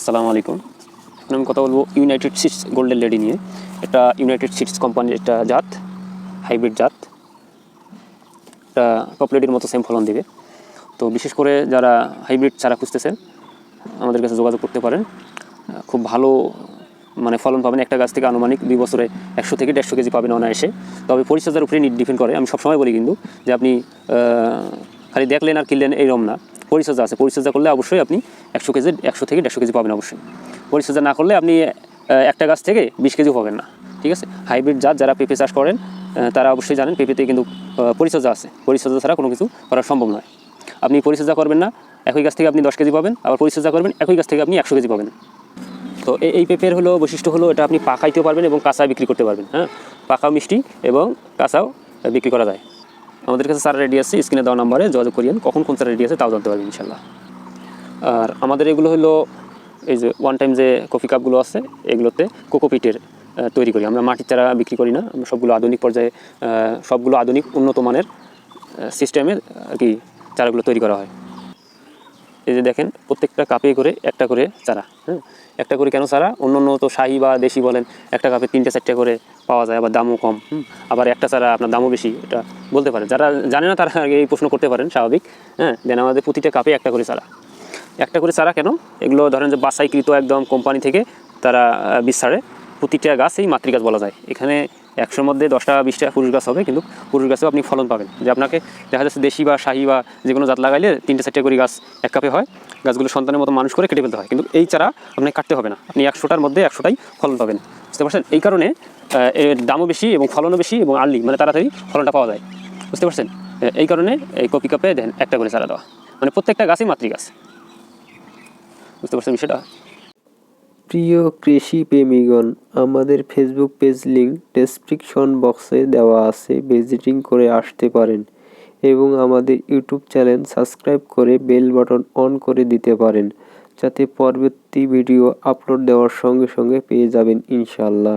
আসসালামু আলাইকুম। এখন আমি কথা বলব ইউনাইটেড সিটস গোল্ডেন লেডি নিয়ে। এটা ইউনাইটেড সিটস কোম্পানির একটা জাত হাইব্রিড জাত। এটা টপ লেডির মতো সেম ফলন দেবে। তো বিশেষ করে যারা হাইব্রিড চারা খুঁজতেছেন, আমাদের কাছে যোগাযোগ করতে পারেন। খুব ভালো মানে ফলন পাবেন। একটা গাছ থেকে আনুমানিক দুই বছরে একশো থেকে দেড়শো কেজি পাবেন অনায়াসে। তবে পরিচর্যার উপরে ডিপেন্ড করে। আমি সবসময় বলি কিন্তু যে আপনি খালি দেখলেন আর কিনলেন এইরকম না। পরিচর্যা আছে। পরিচর্যা করলে অবশ্যই আপনি একশো কেজি, একশো থেকে দেড়শো কেজি পাবেন অবশ্যই। পরিচর্যা না করলে আপনি একটা গাছ থেকে বিশ কেজিও পাবেন না। ঠিক আছে? হাইব্রিড জাত যারা পেঁপে চাষ করেন তারা অবশ্যই জানেন পেঁপেতে কিন্তু পরিচর্যা আছে। পরিচর্যা ছাড়া কোনো কিছু করা সম্ভব নয়। আপনি পরিচর্যা করবেন না, একই গাছ থেকে আপনি দশ কেজি পাবেন, আবার পরিচর্যা করবেন, একই গাছ থেকে আপনি একশো কেজি পাবেন। তো এই- পেঁপের হলো বৈশিষ্ট্য হলো, এটা আপনি পাকাইতেও পারবেন এবং কাঁচা বিক্রি করতে পারবেন হ্যাঁ? পাকাও মিষ্টি এবং কাঁচাও বিক্রি করা যায়। আমাদের কাছে চারা রেডি আছে স্ক্রিনে দেওয়া নাম্বারে যোগাযোগ করিয়েন, কখন কোন চারা রেডি আছে তাও জানতে পারবেন ইনশাল্লাহ। আর আমাদের এগুলো হলো, এই যে ওয়ান টাইম যে কফি কাপগুলো আছে, এগুলোতে কোকোপিটের তৈরি করি। আমরা মাটির চারা বিক্রি করি না, আমরা সবগুলো আধুনিক পর্যায়ে সবগুলো আধুনিক উন্নত মানের সিস্টেমের আর কি চারাগুলো তৈরি করা হয়। এই যে দেখেন, প্রত্যেকটা কাপে করে একটা করে চারা হ্যাঁ? একটা করে কেন চারা? অন্য অন্য তো শাহি বা দেশি বলেন, একটা কাপে তিনটে, চারটে করে পাওয়া যায়, আবার দামও কম আবার একটা চারা আপনার দামও বেশি, এটা বলতে পারেন। যারা জানে না তারা এই প্রশ্ন করতে পারেন, স্বাভাবিক। হ্যাঁ দেন আমাদের প্রতিটা কাপে একটা করে চারা। একটা করে চারা কেন? এগুলো ধরেন যে বাসাইকৃত একদম কোম্পানি থেকে তারা বীজ ছাড়ে। প্রতিটা গাছই মাতৃগাছ বলা যায়। এখানে একশোর মধ্যে দশটা, বিশটা পুরুষ গাছ হবে, কিন্তু পুরুষ গাছেও আপনি ফলন পাবেন। যে আপনাকে দেখা যাচ্ছে দেশি বা শাহি বা যে কোনো জাত লাগাইলে তিনটে, চারটে করে গাছ এক কাপে হয়। গাছগুলো সন্তানের মতো মানুষ করে কেটে ফেলতে হয়। কিন্তু এই চারা আপনাকে কাটতে হবে না। আপনি একশোটার মধ্যে একশোটাই ফলন পাবেন। বুঝতে পারছেন? এই কারণে এর দামও বেশি এবং ফলনও বেশি এবং আর্লি মানে তাড়াতাড়ি ফলনটা পাওয়া যায়। বুঝতে পারছেন? এই কারণে এই কপি কাপে দেন একটা করে চারা দেওয়া। মানে প্রত্যেকটা গাছই মাতৃগাছ বুঝতে পারছেন বিষয়টা? প্রিয় কৃষি প্রেমীগণ, আমাদের ফেসবুক পেজ লিঙ্ক ডেসক্রিপশন বক্সে দেওয়া আছে। ভিজিটিং করে আসতে পারেন এবং আমাদের ইউটিউব চ্যানেল সাবস্ক্রাইব করে বেল বাটন অন করে দিতে পারেন। যাতে পরবর্তী ভিডিও আপলোড দেওয়ার সঙ্গে সঙ্গে পেয়ে যাবেন ইনশাল্লাহ